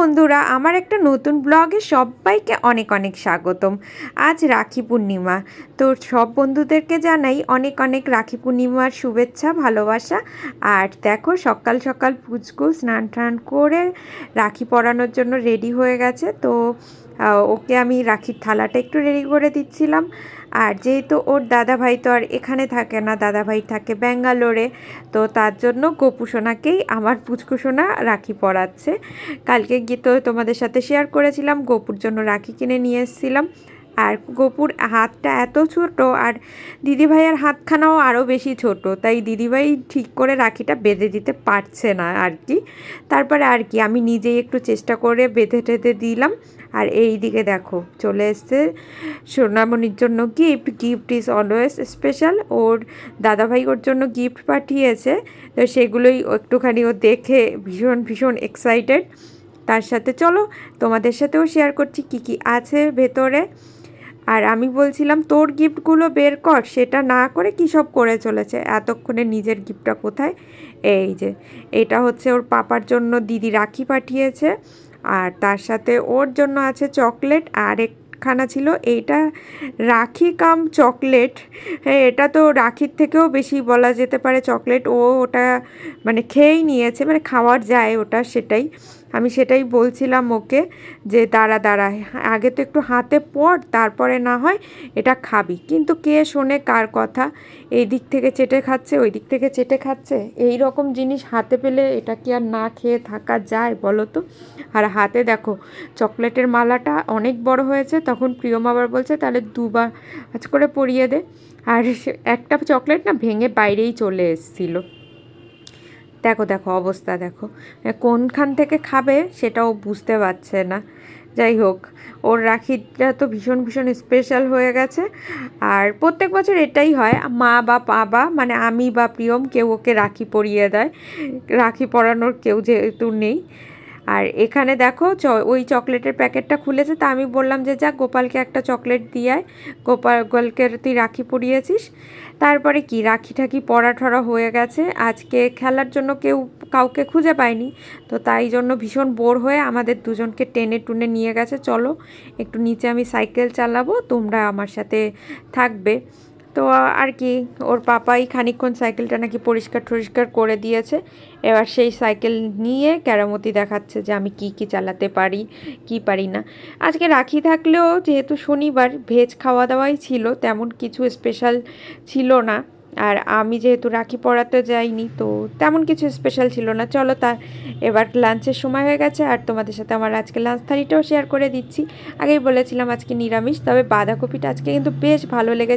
বন্ধুরা, আমার একটা নতুন ব্লগে সবাইকে অনেক অনেক স্বাগতম। আজ রাখি পূর্ণিমা। তো সব বন্ধুদেরকে জানাই অনেক অনেক রাখি পূর্ণিমার শুভেচ্ছা, ভালোবাসা। আর দেখো, সকাল সকাল পুচকু স্নান টান করে রাখি পরানোর জন্য রেডি হয়ে গেছে। তো ওকে আমি রাখির থালাটা একটু রেডি করে দিচ্ছিলাম। আর যেহেতু ওর দাদা ভাই তো আর এখানে থাকে না দাদা ভাই থাকে ব্যাঙ্গালোরে, তো তার জন্য গোপুসোনাকেই আমার পুচকুসোনা রাখি পড়াচ্ছে কালকে গিয়ে তো তোমাদের সাথে শেয়ার করেছিলাম, গোপুর জন্য রাখি কিনে নিয়ে এসেছিলাম। আর গোপুর হাতটা এত ছোট আর দিদিভাইয়ের হাতখানাও আরও বেশি ছোট, তাই দিদিভাই ঠিক করে রাখিটা বেঁধে দিতে পারছে না আর কি। তারপরে আর কি, আমি নিজেই একটু চেষ্টা করে বেঁধে টেঁধে দিলাম। আর এই দিকে দেখো, চলে এসছে সোনামণির জন্য gift gift is always special ওর দাদাভাই ওর জন্য গিফট পাঠিয়েছে, তো সেগুলোই একটুখানি ও দেখে ভীষণ ভীষণ এক্সাইটেড তার সাথে চলো, তোমাদের সাথেও শেয়ার করছি কি কি আছে ভেতরে। আর আমি বলছিলাম, তোর গিফটগুলো বের কর, সেটা না করে কী সব করে চলেছে? এতক্ষণে নিজের গিফটটা কোথায়? এই যে, এটা হচ্ছে ওর পাপার জন্য দিদি রাখি পাঠিয়েছে, আর তার সাথে ওর জন্য আছে চকলেট, আর একখানা ছিল এইটা রাখি কাম চকলেট। হ্যাঁ এটা তো রাখির থেকেও বেশি বলা যেতে পারে চকলেট। ও ওটা মানে খেয়েই নিয়েছে মানে খাওয়ার যায় ওটা সেটাই। আমি সেটাই বলছিলাম ওকে যে, দাঁড়া দাঁড়া, আগে তো একটু হাতে পড়, তারপরে না হয় এটা খাবি। কিন্তু কে শোনে কার কথা? এই দিক থেকে চেটে খাচ্ছে, ওই দিক থেকে চেটে খাচ্ছে? এই রকম জিনিস হাতে পেলে এটা কি আর না খেয়ে থাকা যায় বলো তো? আর হাতে দেখো, চকলেটের মালাটা অনেক বড় হয়েছে, তখন প্রিয়ম আবার বলছে, তাহলে দুবার আজ করে পরিয়ে দে। আর একটা চকলেট না ভেঙে বাইরেই চলে এসেছিল। দেখো দেখো অবস্থা দেখো। কোনখান থেকে খাবে সেটাও বুঝতে পারছে না। যাই হোক, ওর রাখিটা তো ভীষণ ভীষণ স্পেশাল হয়ে গেছে। আর প্রত্যেক বছর এটাই হয়, মা বা বাবা মানে আমি বা প্রিয়ম, কেউ ওকে রাখি পরিয়ে দেয়। রাখি পরানোর কেউ যেহেতু নেই। আর এখানে দেখো ওই চকলেটের প্যাকেটটা খুলেছে, তা আমি বললাম যে যা, গোপালকে একটা চকলেট দিয়ে আয়। গোপাল, গোপালকে তুই রাখি পরিয়েছিস। তারপরে কি, রাখি ঠাকি পড়া ঠরা হয়ে গেছে। আজকে খেলার জন্য কেউ কাউকে খুঁজে পায়নি। তো তাই জন্য ভীষণ বোর হয়ে আমাদের দুজনকে টেনে টুনে নিয়ে গেছে। চলো, একটু নিচে আমি সাইকেল চালাবো, তোমরা আমার সাথে থাকবে। তো আর কি, ওর পাপাই খানিকক্ষণ সাইকেলটা নাকি পরিষ্কার টরিষ্কার করে দিয়েছে। এবার সেই সাইকেল নিয়ে কেরামতি দেখাচ্ছে যে আমি কি কি চালাতে পারি, কি পারি না। আজকে রাখি থাকলেও যেহেতু শনিবার ভেজ খাওয়া দাওয়াই ছিল, তেমন কিছু স্পেশাল ছিল না। আর আমি যেহেতু রাখি পড়াতে যাইনি, তো তেমন কিছু স্পেশাল ছিল না। চলো তার এবার লাঞ্চের সময় হয়ে গেছে আর তোমাদের সাথে আমার আজকে লাঞ্চ থালিটাও শেয়ার করে দিচ্ছি। আগেই বলেছিলাম আজকে নিরামিষ, তবে বাঁধাকপিটা আজকে কিন্তু বেশ ভালো লেগেছে।